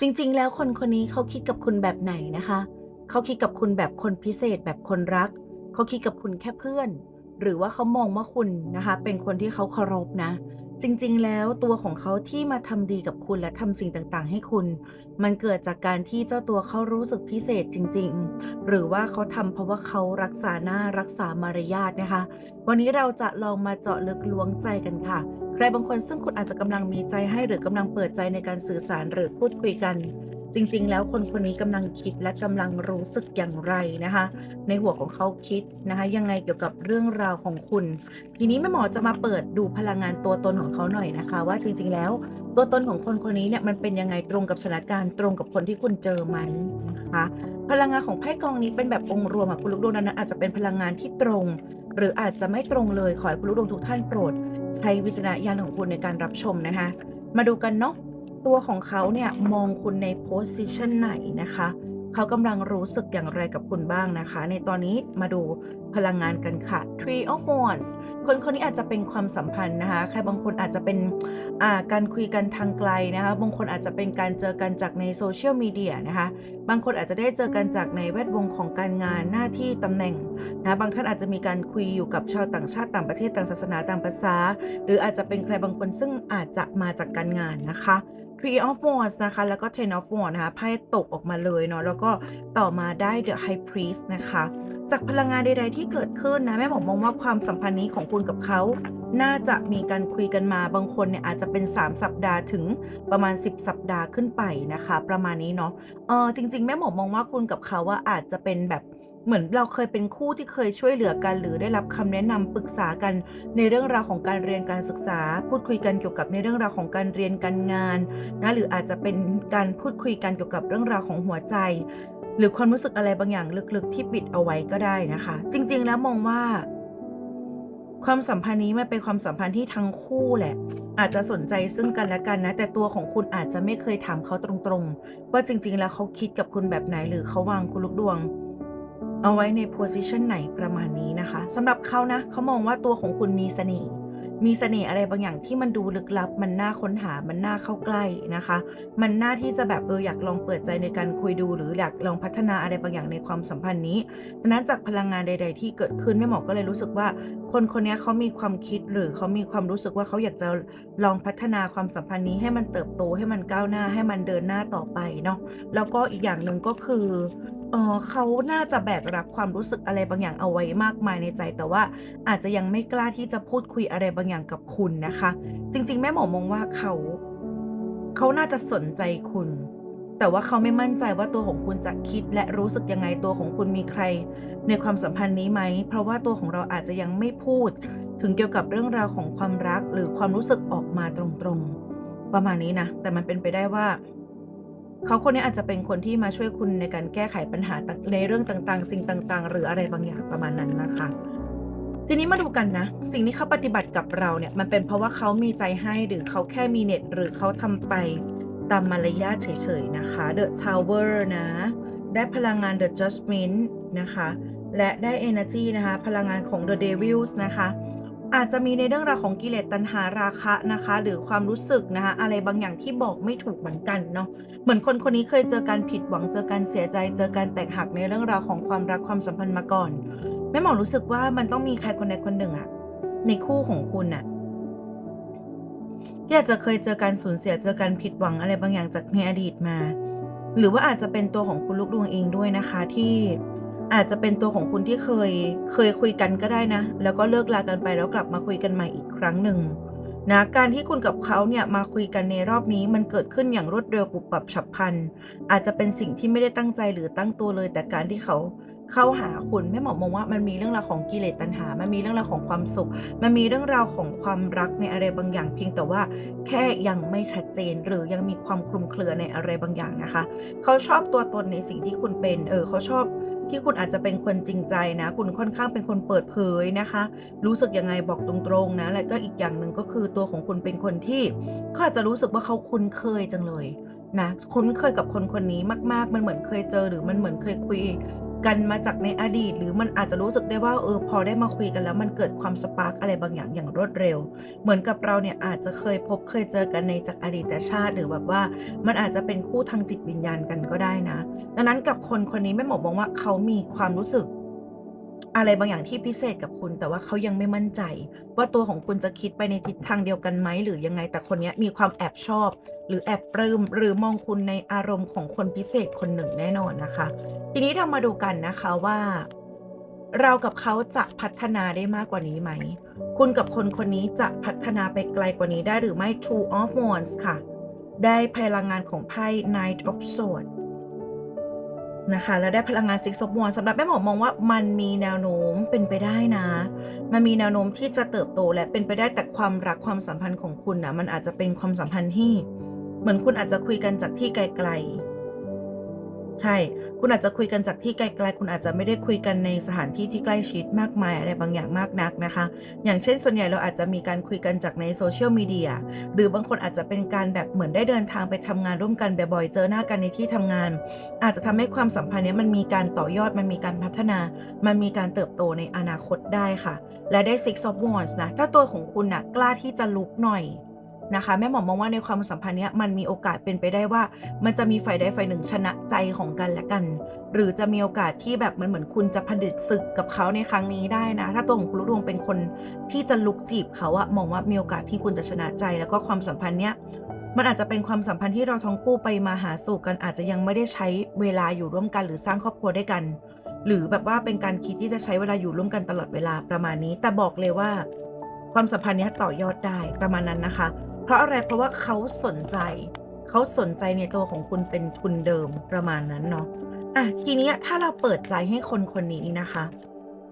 จริงๆ แล้วคนคนนี้เขาคิดกับคุณแบบไหนนะคะ เขาคิดกับคุณแบบคนพิเศษแบบคนรัก เขาคิดกับคุณแค่เพื่อน หรือว่าเขามองว่าคุณนะคะ เป็นคนที่เขาเคารพนะ จริงๆ แล้วตัวของเขาที่มาทำดีกับคุณและทำสิ่งต่างๆ ให้คุณ มันเกิดจากการที่เจ้าตัวเขารู้สึกพิเศษจริง ๆ หรือว่าเขาทำเพราะว่าเขารักษาหน้ารักษามารยาทนะคะ วันนี้เราจะลองมาเจาะลึกล้วงใจกันค่ะ ใครบางคนซึ่งคุณอาจจะกำลังมีใจให้หรือกำลังเปิดใจในการสื่อสารหรือพูดคุยกัน จริง ๆ แล้วคนคนนี้กำลังคิดและกำลังรู้สึกอย่างไรนะคะ ในหัวของเขาคิดนะคะ ยังไงเกี่ยวกับเรื่องราวของคุณ ทีนี้แม่หมอจะมาเปิดดูพลังงานตัวตนของเขาหน่อยนะคะ ว่าจริง ๆ แล้ว ตัวตนของคนคนนี้เนี่ยมันเป็นยังไงตรงกับสถานการณ์ตรงกับคนที่คุณเจอไหมนะคะ พลังงานของไพ่กองนี้เป็นแบบองค์รวมอะคุณลูกดวงนั้นอาจจะเป็นพลังงานที่ตรง หรืออาจจะไม่ตรงเลยขอให้คุณลูกดวงทุกท่านโปรด ใช้วิจารณญาณของคุณในการรับชมนะคะ มาดูกันเนาะตัวของเขาเนี่ยมองคุณในโพสิชันไหนนะคะ เขากำลังรู้สึกอย่างไรกับคุณบ้างนะคะ ในตอนนี้มาดู พลังงานกันค่ะ Three of Wands คนคนนี้อาจจะเป็นความสัมพันธ์นะคะ ใครบางคนอาจจะเป็นการคุยกันทางไกลนะคะ บางคนอาจจะเป็นการเจอกันจากในโซเชียลมีเดียนะคะ บางคนอาจจะได้เจอกันจากในแวดวงของการงานหน้าที่ตำแหน่งนะ บางท่านอาจจะมีการคุยอยู่กับชาวต่างชาติต่างประเทศต่างศาสนาต่างภาษา หรืออาจจะเป็นใครบางคนซึ่งอาจจะมาจากการงานนะคะ Three of Wands นะคะ แล้วก็ Ten of Wands นะคะไพ่ตกออกมาเลยเนาะ แล้วก็ต่อมาได้ The High Priest นะคะ จากพลังงานใด ๆ ที่เกิดขึ้นนะแม่หมอมองว่าความสัมพันธ์นี้ของคุณกับเขา น่าจะมีการคุยกันมาบางคนเนี่ยอาจจะเป็น 3 สัปดาห์ถึงประมาณ 10 สัปดาห์ขึ้นไปนะคะ ประมาณนี้เนาะเออจริง ๆ แม่หมอมองว่าคุณกับเขาว่าอาจจะเป็นแบบเหมือนเราเคยเป็นคู่ที่เคยช่วยเหลือกันหรือได้รับคำแนะนำปรึกษากันในเรื่องราวของการเรียนการศึกษา พูดคุยกันเกี่ยวกับในเรื่องราวของการเรียนการงานนะหรืออาจจะเป็นการพูดคุยกันเกี่ยวกับเรื่องราวของหัวใจ หรือความรู้สึกอะไรบางอย่างลึกๆ ที่ปิดเอาไว้ก็ได้นะคะ จริง ๆ แล้วมองว่า ความสัมพันธ์นี้มันเป็นความสัมพันธ์ที่ทั้งคู่แหละ อาจจะสนใจซึ่งกันและกันนะ แต่ตัวของคุณอาจจะไม่เคยถามเขาตรงๆ ว่าจริง ๆ แล้วเขาคิดกับคุณแบบไหนหรือเขาวางคุณลูกดวง เอาไว้ในโพสิชันไหนประมาณนี้นะคะสำหรับเขานะเขามองว่าตัวของคุณมีเสน่ห์มีเสน่ห์อะไรบางอย่างที่มันดูลึกลับ มันน่าค้นหา มันน่าเข้าใกล้นะคะ มันน่าที่จะแบบเอออยากลองเปิดใจในการคุยดู หรืออยากลองพัฒนาอะไรบางอย่างในความสัมพันธ์นี้ดังนั้นจากพลังงานใด ๆ ที่เกิดขึ้นแม่หมอก็เลยรู้สึกว่า คนคนนี้เขามีความคิดหรือเขามีความรู้สึกว่าเขาอยากจะลองพัฒนาความสัมพันธ์นี้ให้มันเติบโตให้มันก้าวหน้าให้มันเดินหน้าต่อไปเนาะแล้วก็อีกอย่างหนึ่งก็คือเออเขาน่าจะแบกรับความรู้สึกอะไรบางอย่างเอาไว้มากมายในใจ แต่ว่าอาจจะยังไม่กล้าที่จะพูดคุยอะไรบางอย่างกับคุณนะคะ จริง ๆ แม่หมอมองว่าเขาเขาน่าจะสนใจคุณ แต่ว่าเขาไม่มั่นใจว่าตัวของคุณจะคิดและรู้สึกยังไงตัวของคุณมีใคร ในความสัมพันธ์นี้ไหม เพราะว่าตัวของเราอาจจะยังไม่พูด ถึงเกี่ยวกับเรื่องราวของความรักหรือความรู้สึกออกมาตรงๆ ประมาณนี้นะ แต่มันเป็นไปได้ว่าเขาคนนี้อาจจะเป็นคนที่มาช่วยคุณในการแก้ไขปัญหาต่างในเรื่องต่างๆ สิ่งต่าง ๆ หรืออะไรบางอย่างประมาณนั้นนะคะ ทีนี้มาดูกันนะ สิ่งที่เขาปฏิบัติกับเราเนี่ย มันเป็นเพราะว่าเขามีใจให้หรือเขาแค่มีเน็ต หรือเขาทำไปตามมารยาทเฉยๆนะคะ The Tower นะ ได้พลังงาน The Judgment นะคะ และได้ Energy นะคะ พลังงานของ The Devils นะคะ อาจจะมีในเรื่องราวของกิเลสตัณหาราคะนะคะ หรือความรู้สึกนะคะ อะไรบางอย่างที่บอกไม่ถูกเหมือนกันเนาะ เหมือนคนคนนี้เคยเจอการผิดหวัง เจอการเสียใจ เจอการแตกหักในเรื่องราวของความรักความสัมพันธ์มาก่อน แม่หมอรู้สึกว่ามันต้องมีใครคนใดคนหนึ่งอะในคู่ของคุณอะที่อาจจะเคยเจอการสูญเสียเจอการผิดหวังอะไรบางอย่างจากในอดีตมา หรือว่าอาจจะเป็นตัวของคุณลูกดวงเองด้วยนะคะ ที่อาจจะเป็นตัวของคุณที่เคยเคยคุยกันก็ได้นะ แล้วก็เลิกลากันไปแล้วกลับมาคุยกันใหม่อีกครั้งหนึ่งนะการที่คุณกับเขาเนี่ยมาคุยกันในรอบนี้มันเกิดขึ้นอย่างรวดเร็วปุบปับฉับพลันอาจจะเป็นสิ่งที่ไม่ได้ตั้งใจหรือตั้งตัวเลย แต่การที่เขา เข้าหาคุณแม่หมอมองว่ามันมีเรื่องราวของกิเลสตัณหา มันมีเรื่องราวของความสุข มันมีเรื่องราวของความรักในอะไรบางอย่างเพียงแต่ว่าแค่ยังไม่ชัดเจนหรือยังมีความคลุมเครือในอะไรบางอย่างนะคะ เขาชอบตัวตนในสิ่งที่คุณเป็น เออเขาชอบที่คุณอาจจะเป็นคนจริงใจนะ คุณค่อนข้างเป็นคนเปิดเผยนะคะ รู้สึกยังไงบอกตรงๆนะ และก็อีกอย่างหนึ่งก็คือตัวของคุณเป็นคนที่เขาอาจจะรู้สึกว่าเขาคุ้นเคยจังเลยนะคุ้นเคยกับคนคนนี้มาก ๆ มันเหมือนเคยเจอหรือมันเหมือนเคยคุย กันมาจากในอดีต หรือมันอาจจะรู้สึกได้ว่าเออพอได้มาคุยกันแล้วมันเกิดความสปาร์กอะไรบางอย่างอย่างรวดเร็ว เหมือนกับเราเนี่ยอาจจะเคยพบเคยเจอกันในจากอดีตชาติ หรือแบบว่ามันอาจจะเป็นคู่ทางจิตวิญญาณกันก็ได้นะ ดังนั้นกับคนคนนี้แม่หมอมองว่าเขามีความรู้สึก อะไรบางอย่างที่พิเศษกับคุณ แต่ว่าเขายังไม่มั่นใจ ว่าตัวของคุณจะคิดไปในทิศทางเดียวกันไหมหรือยังไง แต่คนนี้มีความแอบชอบ หรือแอบปลื้มหรือมองคุณในอารมณ์ของคนพิเศษคนหนึ่งแน่นอนนะคะ ทีนี้เรามาดูกันนะคะว่า เรากับเขาจะพัฒนาได้มากกว่านี้ไหม คุณกับคนคนนี้จะพัฒนาไปไกลกว่านี้ได้หรือไม่ Two of Wands ค่ะ ได้พลังงานของไพ่ Knight of Swords นะคะ แล้วได้พลังงาน Six of Wands สำหรับแม่หมอมองว่ามันมีแนวโน้มเป็นไปได้นะ มันมีแนวโน้มที่จะเติบโตและเป็นไปได้แต่ความรักความสัมพันธ์ของคุณนะมันอาจจะเป็นความสัมพันธ์ที่ เหมือนคุณอาจจะคุยกันจากที่ไกลๆ ใช่ คุณอาจจะคุยกันจากที่ไกลๆ คุณอาจจะไม่ได้คุยกันในสถานที่ที่ใกล้ชิดมากมายอะไรบางอย่างมากนักนะคะ อย่างเช่น ส่วนใหญ่เราอาจจะมีการคุยกันจากในโซเชียลมีเดียหรือบางคนอาจจะเป็นการแบบเหมือนได้เดินทางไปทำงานร่วมกันบ่อยๆ เจอหน้ากันในที่ทำงาน อาจจะทำให้ความสัมพันธ์นี้มันมีการต่อยอด มันมีการพัฒนา มันมีการเติบโตในอนาคตได้ค่ะ และได้ Six of Wands นะ ถ้าตัวของคุณนะกล้าที่จะลุกหน่อย นะคะแม่หมอมองว่าในความสัมพันธ์เนี้ยมันมีโอกาสเป็นไปได้ว่า มันจะมีฝ่ายใดฝ่ายหนึ่งชนะใจของกันและกัน หรือจะมีโอกาสที่แบบมันเหมือนคุณจะผลิตศึกกับเขาในครั้งนี้ได้นะ ถ้าตัวของคุณลูกดวงเป็นคนที่จะลุกจีบเขาอะมองว่ามีโอกาสที่คุณจะชนะใจ แล้วก็ความสัมพันธ์เนี้ยมันอาจจะเป็นความสัมพันธ์ที่เราทั้งคู่ไปมาหาสู่กันอาจจะยังไม่ได้ใช้เวลาอยู่ร่วมกัน หรือสร้างครอบครัวด้วยกัน หรือแบบว่าเป็นการคิดที่จะใช้เวลาอยู่ร่วมกันตลอดเวลาประมาณนี้ แต่บอกเลยว่าความสัมพันธ์เนี้ยต่อยอดได้ประมาณนั้นนะคะ เพราะอะไรเพราะว่าเขาสนใจ เขาสนใจในตัวของคุณเป็นทุนเดิมประมาณนั้นเนาะอะทีนี้ถ้าเราเปิดใจให้คนคนนี้นะคะ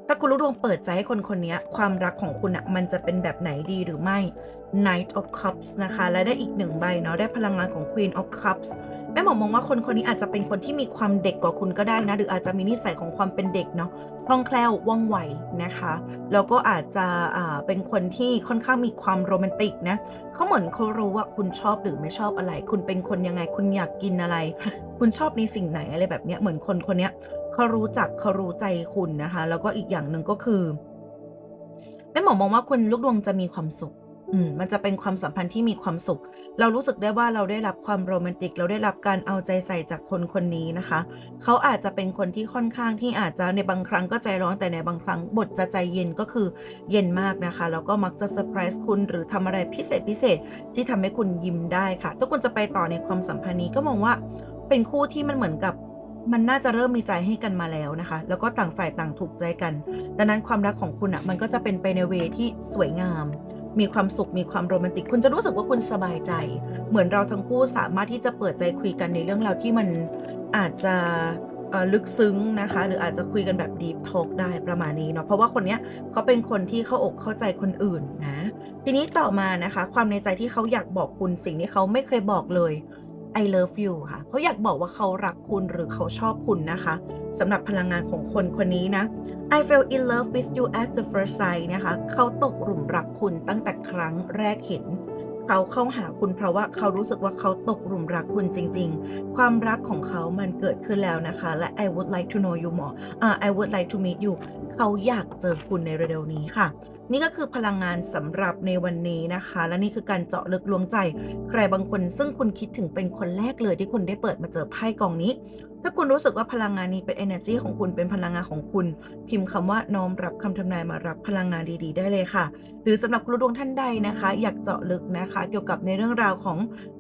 ถ้าคุณรู้ดวงเปิดใจให้คนคนนี้ความรักของคุณอะมันจะเป็นแบบไหนดีหรือไม่ Knight of Cups นะคะ และได้อีกหนึ่งใบเนาะได้พลังงานของ Queen of Cups แม่หมอมองว่าคนคนนี้อาจจะเป็นคนที่มีความเด็กกว่าคุณก็ได้นะ หรืออาจจะมีนิสัยของความเป็นเด็กเนาะคล่องแคล่วว่องไวนะคะแล้วก็อาจจะอ่าเป็นคนที่ค่อนข้างมีความโรแมนติกนะเขาเหมือนเขารู้ว่าคุณชอบหรือไม่ชอบอะไร คุณเป็นคนยังไง คุณอยากกินอะไร คุณชอบในสิ่งไหนอะไรแบบเนี้ยเหมือนคนคนเนี้ยเขารู้จักเขารู้ใจคุณนะคะ แล้วก็อีกอย่างหนึ่งก็คือแม่หมอมองว่าคุณลูกดวงจะมีความสุข อืมมันจะเป็นความสัมพันธ์ที่มีความสุข เรารู้สึกได้ว่าเราได้รับความโรแมนติก เราได้รับการเอาใจใส่จากคนคนนี้นะคะ เขาอาจจะเป็นคนที่ค่อนข้างที่อาจจะในบางครั้งก็ใจร้อนแต่ในบางครั้งบทจะใจเย็นก็คือเย็นมากนะคะ แล้วก็มักจะเซอร์ไพรส์คุณหรือทำอะไรพิเศษพิเศษที่ทำให้คุณยิ้มได้ค่ะถ้าคุณจะไปต่อในความสัมพันธ์นี้ก็มองว่าเป็นคู่ที่มันเหมือนกับมันน่าจะเริ่มมีใจให้กันมาแล้วนะคะ แล้วก็ต่างฝ่ายต่างถูกใจกัน ดังนั้นความรักของคุณอะ่ะมันก็จะเป็นไปในเวที่สวยงาม มีความสุขมีความโรแมนติก คุณจะรู้สึกว่าคุณสบายใจ เหมือนเราทั้งคู่สามารถที่จะเปิดใจคุยกันในเรื่องราวที่มันอาจจะลึกซึ้งนะคะ หรืออาจจะคุยกันแบบดีฟทอกได้ประมาณนี้เนาะเพราะว่าคนเนี้ยเขาเป็นคนที่เข้าอกเข้าใจคนอื่นนะ ทีนี้ต่อมานะคะ ความในใจที่เขาอยากบอกคุณสิ่งที่เขาไม่เคยบอกเลย I love you ค่ะเขาอยากบอกว่าเขารักคุณหรือเขาชอบคุณนะคะสำหรับพลังงานของคนคนนี้นะ I fell in love with you at the first sight นะคะเขาตกหลุมรักคุณตั้งแต่ครั้งแรกเห็น เขาเข้าหาคุณเพราะว่าเขารู้สึกว่าเขาตกหลุมรักคุณจริง ๆ ความรักของเขามันเกิดขึ้นแล้วนะคะ และ I would like to know you more อ่า I would like to meet you เขาอยากเจอคุณในเร็วๆนี้ค่ะ นี่ก็คือพลังงานสำหรับในวันนี้นะคะ และนี่คือการเจาะลึกลวงใจ ใครบางคนซึ่งคุณคิดถึงเป็นคนแรกเลยที่คุณได้เปิดมาเจอไพ่กองนี้ ถ้าคุณรู้สึกว่าพลังงานนี้เป็น energy ของคุณเป็นพลังงานของคุณ พิมพ์คำว่าน้อมรับคำทำนายมารับพลังงานดีๆ ได้เลยค่ะ หรือสำหรับคุณดวงท่านใดนะคะ อยากเจาะลึกนะคะ เกี่ยวกับในเรื่องราวของ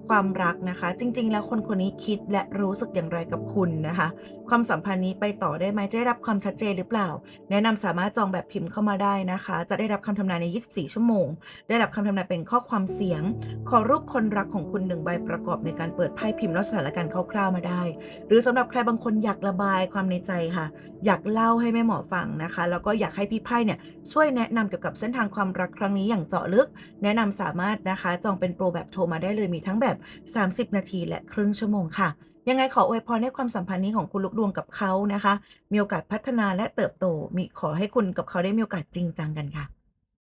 ความรักนะคะ จริง ๆ แล้วคนคนนี้คิดและรู้สึกอย่างไรกับคุณนะคะ ความสัมพันธ์นี้ไปต่อได้ไหมจะได้รับความชัดเจนหรือเปล่า แนะนำสามารถจองแบบพิมพ์เข้ามาได้นะคะ จะได้รับคำทำนายใน 24 ชั่วโมง ได้รับคำทำนายเป็นข้อความเสียง ขอรูปคนรักของคุณหนึ่งใบประกอบในการเปิดไพ่พิมพ์และสถานการณ์คร่าวๆมาได้ หรือสำหรับใครบางคนอยากระบายความในใจค่ะ อยากเล่าให้แม่หมอฟังนะคะ แล้วก็อยากให้พี่ไพ่เนี่ยช่วยแนะนำเกี่ยวกับเส้นทางความรักครั้งนี้อย่างเจาะลึก แนะนำสามารถนะคะ จองเป็นโปรแบบโทรมาได้เลยมีทั้งแบบ30 นาทีและครึ่งชั่วโมงค่ะ ยังไงขออวยพรให้ความสัมพันธ์นี้ของคุณลุกดวงกับเขานะคะ มีโอกาสพัฒนาและเติบโต มีขอให้คุณกับเขาได้มีโอกาสจริงจังกันค่ะ